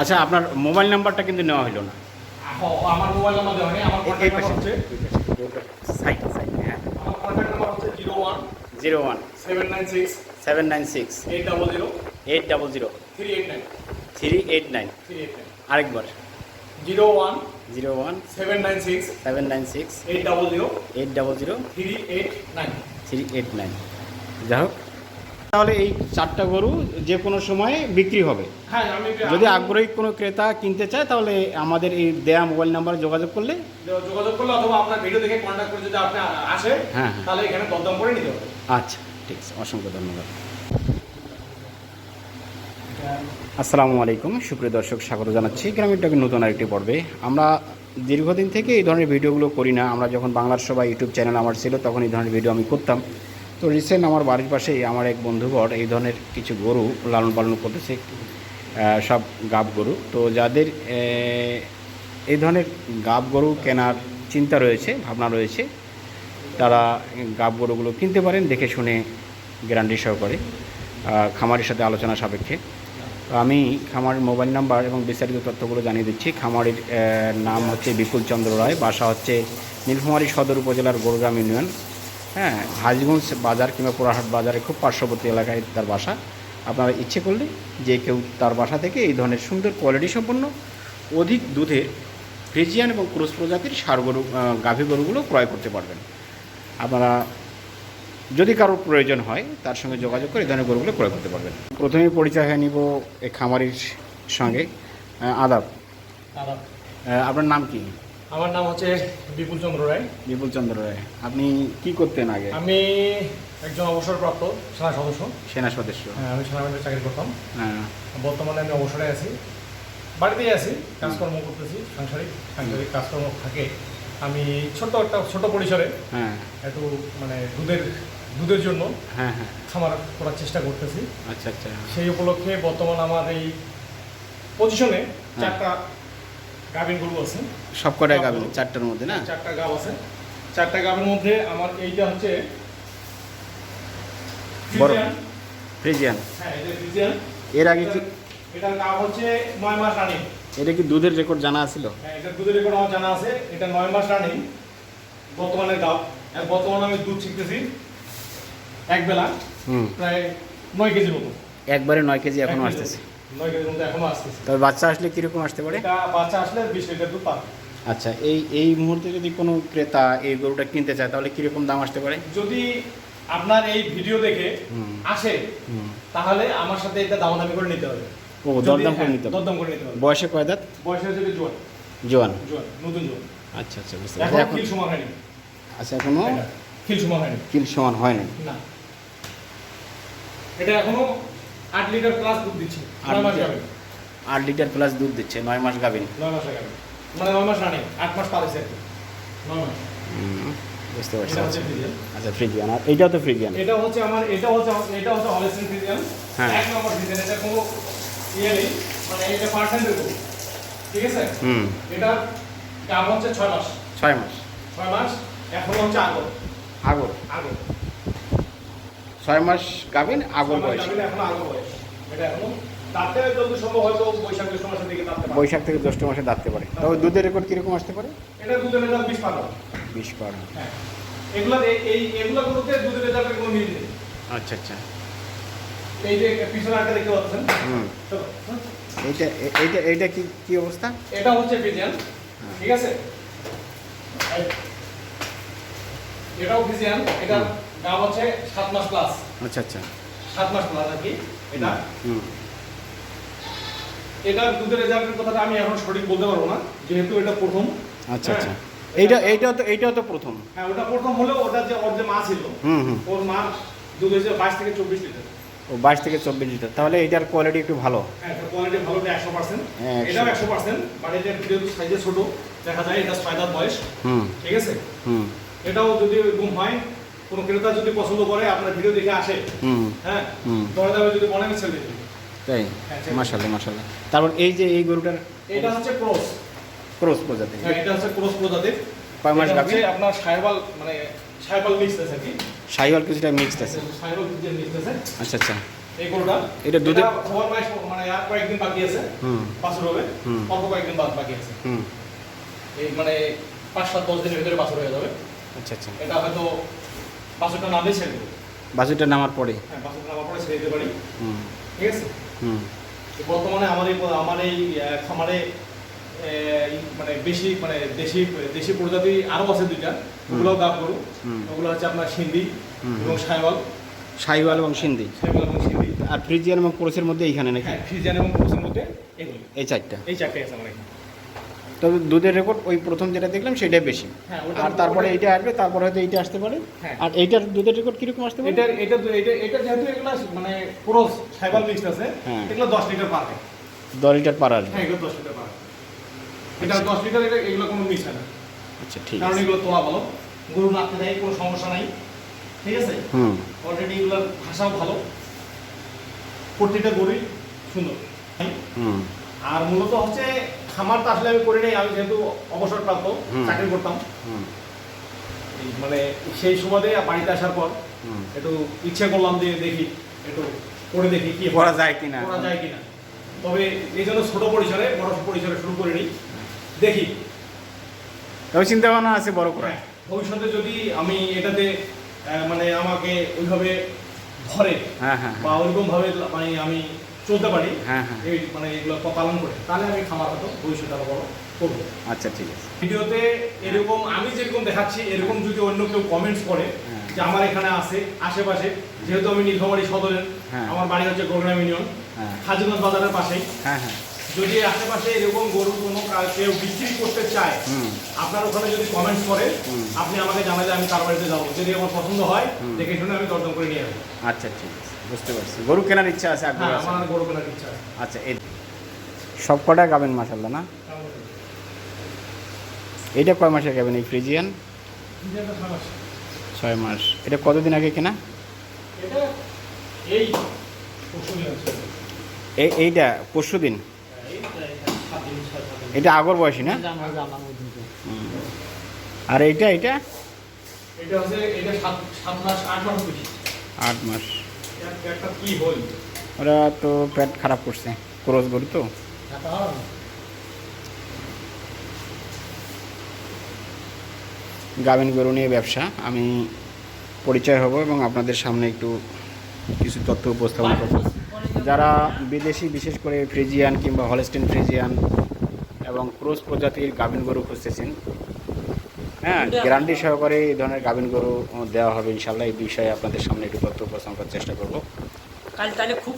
আচ্ছা আপনার মোবাইল নাম্বারটা কিন্তু নেওয়া হলো না। আমার মোবাইল নাম্বার দেওয়া নেই আমার কন্ট্যাক্ট নাম্বার হচ্ছে সাইড সাইড হ্যাঁ। আমার কন্ট্যাক্ট নাম্বার হচ্ছে zero one zero one. Seven nine six seven nine six. Eight double zero eight double zero. Three eight nine. Three eight nine. Three eight nine. আরেকবার। Zero one zero one seven nine six seven nine six eight double zero eight double zero three eight nine. Three eight nine. যাই হোক। তাহলে এই চারটা গরু যে কোনো সময়ে বিক্রি হবে। হ্যাঁ যদি আগ্রহী কোনো ক্রেতা কিনতে চায় তাহলে আমাদের এই দেয়া মোবাইল নাম্বারে যোগাযোগ করলে যোগাযোগ করলে অথবা আপনার ভিডিও দেখে কন্ট্যাক্ট করে যদি আপনি আসে হ্যাঁ, হ্যাঁ। তাহলে এখানে দরদাম করে নিতে হবে। আচ্ছা ঠিক আছে অসংখ্য ধন্যবাদ। আসসালামু আলাইকুম সুপ্রিয় দর্শক স্বাগত জানাচ্ছি গ্রামীণ টকের নতুন আরেকটি পর্বে। আমরা দীর্ঘদিন থেকে এই ধরনের ভিডিওগুলো করি না আমরা যখন বাংলার সবাই ইউটিউব চ্যানেল আমার ছিল তখন এই ধরনের ভিডিও আমি করতাম। তো রিসেন্ট আমার বাড়ির পাশেই আমার এক বন্ধুঘর এই ধরনের কিছু গরু লালন পালন করতেছে সব গাব গরু। তো যাদের এই ধরনের গাব গরু কেনার চিন্তা রয়েছে, ভাবনা রয়েছে, তারা গাব গরুগুলো কিনতে পারেন, দেখে শুনে গ্যারান্টি সহকারে। খামারের সাথে আলোচনা সাপেক্ষে। আমি খামারের মোবাইল নাম্বার এবং বিস্তারিত তথ্যগুলো জানিয়ে দিচ্ছি। খামারের নাম হচ্ছে বিপুল চন্দ্র রায়, বাসা হচ্ছে নীলফামারী সদর উপজেলার গোরগ্রাম ইউনিয়ন। হ্যাঁ হাজগঞ্জ বাজার কিংবা পোড়াহাট বাজারে খুব পার্শ্ববর্তী এলাকায় তার বাসা। আপনারা ইচ্ছে করলে যে কেউ তার বাসা থেকে এই ধরনের সুন্দর কোয়ালিটি সম্পন্ন অধিক দুধের ফ্রিজিয়ান এবং ক্রুজ প্রজাতির সার গরু গাভী গরুগুলো ক্রয় করতে পারবেন। আপনারা যদি কারোর প্রয়োজন হয় তার সঙ্গে যোগাযোগ করে এই ধরনের গরুগুলো ক্রয় করতে পারবেন। প্রথমে পরিচয় হয়ে নিব এই খামারির সঙ্গে। আদাব। আপনার নাম কি? আমার নাম হচ্ছে বিপুল চন্দ্র রায়। বিপুল চন্দ্র রায় আপনি কি করতেন আগে? আমি একজন অবসরপ্রাপ্ত সেনা সদস্য। সেনা সদস্য। হ্যাঁ, আমি সেনাবাহিনীতে চাকরি করতাম। হ্যাঁ। বর্তমানে আমি অবসরে আছি। বাড়িতেই আছি কাজকর্ম করতেছি সাংসারিক সাংসারিক কাজকর্ম থাকে। আমি ছোট একটা ছোট পরিসরে হ্যাঁ। একটু মানে দুধের দুধের জন্য হ্যাঁ হ্যাঁ। খামার করার চেষ্টা করতেছি। আচ্ছা আচ্ছা। সেই উপলক্ষে বর্তমান আমার এই পজিশনে চারটা গাভিন গরু আছে। সব কটাই গাবেন চারটার মধ্যে না? চারটা গাব আছে। চারটা গাবের মধ্যে আমার এইটা হচ্ছে বড়। ফ্রিজিয়ান। হ্যাঁ এটা ফ্রিজিয়ান। এর আগে কি এটার গাব হচ্ছে নয় মাস রানিং। এটা কি দুধের রেকর্ড জানা ছিল হ্যাঁ এটা দুধের রেকর্ড আমার জানা আছে। এটা নয় মাস রানিং বর্তমানে গাব আর বর্তমানে আমি দুধ শিখতেছি এক বেলা প্রায় নয় কেজির মতো। একবারে নয় কেজি এখনও আসতেছে। নয় কেজির মতো এখনও আসতেছে। তবে বাচ্চা আসলে কীরকম আসতে পারে? এটা বাচ্চা আসলে বিশ লিটার দুধ পাবে। আচ্ছা এই এই মুহূর্তে যদি কোনো ক্রেতা এই গরুটা কিনতে চায় তাহলে কীরকম দাম আসতে পারে? যদি আপনার এই ভিডিও দেখে আসে তাহলে আমার সাথে এটা দামাদামি করে নিতে হবে। ও দরদাম করে হ্যাঁ, নিতে হবে। দরদাম করে নিতে হবে। বয়সে কয় দাঁত? বয়স হয়েছে জোয়ান। জোয়ান। জোয়ান নতুন জোয়ান। আচ্ছা আচ্ছা বুঝতে পারছি। এখন খিল সমান হয়নি। আচ্ছা এখনও? খিল সমান হয়নি। কিল সমান হয় না না। এটা এখনও আট লিটার প্লাস দুধ দিচ্ছে। আট নয় মাস লিটার? যাবে আট লিটার প্লাস দুধ দিচ্ছে নয় মাস গাভিন নয় মাস যাবে মানে নয় মাস রানিং আট মাস পালিছে আর কি। নয় মাস। বুঝতে পারছি আচ্ছা। ফ্রিজিয়ান। আচ্ছা ফ্রিজিয়ান। আর এইটাও তো ফ্রিজিয়ান। এটা হচ্ছে আমার এটা হচ্ছে এটা হচ্ছে হলেস্টিন ফ্রিজিয়ান। হ্যাঁ। এক নম্বর ফ্রিজিয়ান। এটা কোনো ইয়ে নেই। মানে এটা পার্সেন্ট গরু ঠিক আছে? হুম। এটা দাম হচ্ছে ছয় মাস। ছয় মাস। ছয় মাস এখন হচ্ছে আগর। আগর। আগর। ছয় মাস গাভিন আগর বয়স যাবে না, এখনও আগর এটা এখনও তাতে সম্ভব হয়তো বৈশাখ থেকে জ্যৈষ্ঠ মাসে দাঁততে পারে। তবে দুধের রেকর্ড কীরকম আসতে পারে? এটা দুধের রেজাল্ট বিশ পার হ্যাঁ এগুলা এই- এই এগুলা গুলোতে দুধের রেজাল্টের কোনো মিল নেই আচ্ছা আচ্ছা। এই যে পিছনে একটা দেখতে পাচ্ছেন হুম। হ্যাঁ। এইটা এইটা এইটা কি কি অবস্থা? এটা হচ্ছে হ্যাঁ। ঠিক আছে এটাও ফিজিয়ান। এটা দাম হচ্ছে সাত মাস প্লাস আচ্ছা আচ্ছা। সাত মাস প্লাস আর কি এটা। এটা দুধের রেজাল্টের কথাটা আমি এখন সঠিক বলতে পারব না যেহেতু এটা প্রথম। আচ্ছা আচ্ছা। হ্যাঁ। এইটা তো এইটাও তো প্রথম। হ্যাঁ ওটা প্রথম হলেও ওটা যে ওর যে মা ছিল ওর মা দুধ হয়েছে বাইশ থেকে চব্বিশ লিটার। ও বাইশ থেকে চব্বিশ লিটার। তাহলে এইটার কোয়ালিটি একটু ভালো। হ্যাঁ কোয়ালিটি ভালো একশো পার্সেন্ট হ্যাঁ, এটাও একশো পার্সেন্ট বাট এটা যেহেতু সাইজে ছোট দেখা যায় এটা ছয় দাঁত বয়স। হুম। ঠিক আছে? হুম। এটাও যদি ওইরকম হয় কোনো ক্রেতা যদি পছন্দ করে আপনার ভিডিও দেখে আসে হ্যাঁ দরে দামে যদি মনে মিছিল দিতে তাই? হ্যাঁ, ঠিক। মাসাল্লাহ মাসাল্লাহ তারপর এই যে এই গরুটার এটা হচ্ছে ক্রস। ক্রস প্রজাতি হ্যাঁ এটা হচ্ছে ক্রস প্রজাতির। কয় মাস গাভী? আপনার সাইবাল মানে সাইবাল মিক্স আছে কি। সাইওয়াল কিছুটা মিক্সড আছে। সাইবাল যে মিক্স আছে। আচ্ছা আচ্ছা। এই গরুটা এটা দুধে- হওয়ার বয়স মানে আর কয়েকদিন বাকি আছে। হুম। বাছুর হবে। হুম। অল্প কয়েকদিন বাদ বাকি আছে। হুম। এই মানে পাঁচ সাত দশ দিনের ভিতরে বাছুর হয়ে যাবে। আচ্ছা আচ্ছা। এটা হয়তো বাছুরটা নামে ছেড়ে দেবো। বাজেটটা নামার পরে? হ্যাঁ বাছুরটা নামার পরে ছেড়ে দিতে পারি। হুম। ঠিক আছে? হুম। বর্তমানে আমার এই আমার এই খামারে মানে বেশি মানে দেশি দেশি প্রজাতি আরও আছে দুইটা। ওগুলোও গাব গরু। ওগুলো হচ্ছে আপনার সিন্ধি এবং সাইওয়াল। সাইওয়াল এবং সিন্ধি? সাইওয়াল এবং সিন্ধি। আর ফ্রিজিয়ান এবং ক্রোসের মধ্যে এইখানে নাকি? হ্যাঁ ফ্রিজিয়ান এবং ক্রোসের মধ্যে এগুলো। এই চারটা। এই চারটে আছে আমার এখানে। তবে দুধের রেকর্ড ওই প্রথম যেটা দেখলাম সেটাই বেশি। হ্যাঁ, আর তারপরে এইটা আসবে তারপরে হয়তো এইটা আসতে পারে। হ্যাঁ। আর এইটার দুধের রেকর্ড কীরকম আসতে পারে? এটা এটা এটা যেহেতু এগুলো মানে ক্রোস সাইওয়াল মিক্সড আছে হ্যাঁ। এগুলো দশ লিটার পার হয়। দশ লিটার পার আসবে হ্যাঁ এগুলো দশ লিটার পার এটা দশ লিটার এটা এগুলো কোনো মিক্স হয় না। আচ্ছা ঠিক কারণ এগুলো তোলা ভালো। গরু নাচতে দেয় কোনো সমস্যা নাই। ঠিক আছে? হুম। অলরেডি এগুলোর ভাষাও ভালো। প্রতিটা গরুই সুন্দর। হুম। আর মূলত হচ্ছে খামার তো আসলে আমি করি নাই আমি যেহেতু অবসরপ্রাপ্ত। চাকরি করতাম। মানে সেই সুবাদে বাড়িতে আসার পর একটু ইচ্ছে করলাম যে দেখি একটু করে দেখি কি করা যায় কিনা। করা যায় কিনা। তবে এই জন্য ছোট পরিসরে বড় পরিসরে শুরু করিনি দেখি। তবে চিন্তা ভাবনা আছে বড় করা হ্যাঁ, ভবিষ্যতে যদি আমি এটাতে মানে আমাকে ওইভাবে ধরে হ্যাঁ হ্যাঁ বা ওইরকম ভাবে মানে আমি চলতে পারি। হ্যাঁ হ্যাঁ। এই মানে এগুলো পালন করে। তাহলে আমি খামার হয়তো ভবিষ্যতে আরও বড় করব। আচ্ছা ঠিক আছে। ভিডিওতে এরকম আমি যেরকম দেখাচ্ছি এরকম যদি অন্য কেউ কমেন্টস করে হ্যাঁ। যে আমার এখানে আছে আশেপাশে যেহেতু আমি নীলফামারী সদরের হ্যাঁ। আমার বাড়ি হচ্ছে গোগ্রাম ইউনিয়ন হ্যাঁ। হাজিগঞ্জ বাজারের পাশেই। হ্যাঁ হ্যাঁ। যদি আশেপাশে এরকম গরু কোনো কেউ বিক্রি করতে চায় আপনার ওখানে যদি কমেন্টস করে। আপনি আমাকে জানালে আমি তার বাড়িতে যাব। যদি আমার পছন্দ হয় দেখে শুনে আমি দরদাম করে নিয়ে আসব। আচ্ছা ঠিক আছে বুঝতে পারছি। গরু কেনার ইচ্ছা আছে আগ্রহ হ্যাঁ আছে? আমার গরু কেনার ইচ্ছা আছে। আচ্ছা এই সব কটা গাবেন মাসাল্লাহ না? এইটা কয় মাসের গাবেন এই ফ্রিজিয়ান? ছয় মাস। এটা কতদিন আগে কেনা? এইটা পরশু দিন এই প্রায় সাত দিন, ছয় সাত দিন। এটা আগর বয়সী না। আর এইটা এইটা? এটা হচ্ছে এটা সাত সাত মাস আট মাস ওরা তো পেট খারাপ করছে। ক্রস গরু তো। গাভিন গরু নিয়ে ব্যবসা। আমি পরিচয় হব এবং আপনাদের সামনে একটু কিছু তথ্য উপস্থাপন করব। যারা বিদেশি বিশেষ করে ফ্রিজিয়ান কিংবা হলস্টেন ফ্রিজিয়ান এবং ক্রোস প্রজাতির গাভিন গরু খুঁজতেছেন। হ্যাঁ গ্যারান্টি সহকারে এই ধরনের গাভিন গরু দেওয়া হবে ইনশাল্লাহ এই বিষয়ে আপনাদের সামনে একটু তথ্য উপস্থাপন করার চেষ্টা করব। তাহলে খুব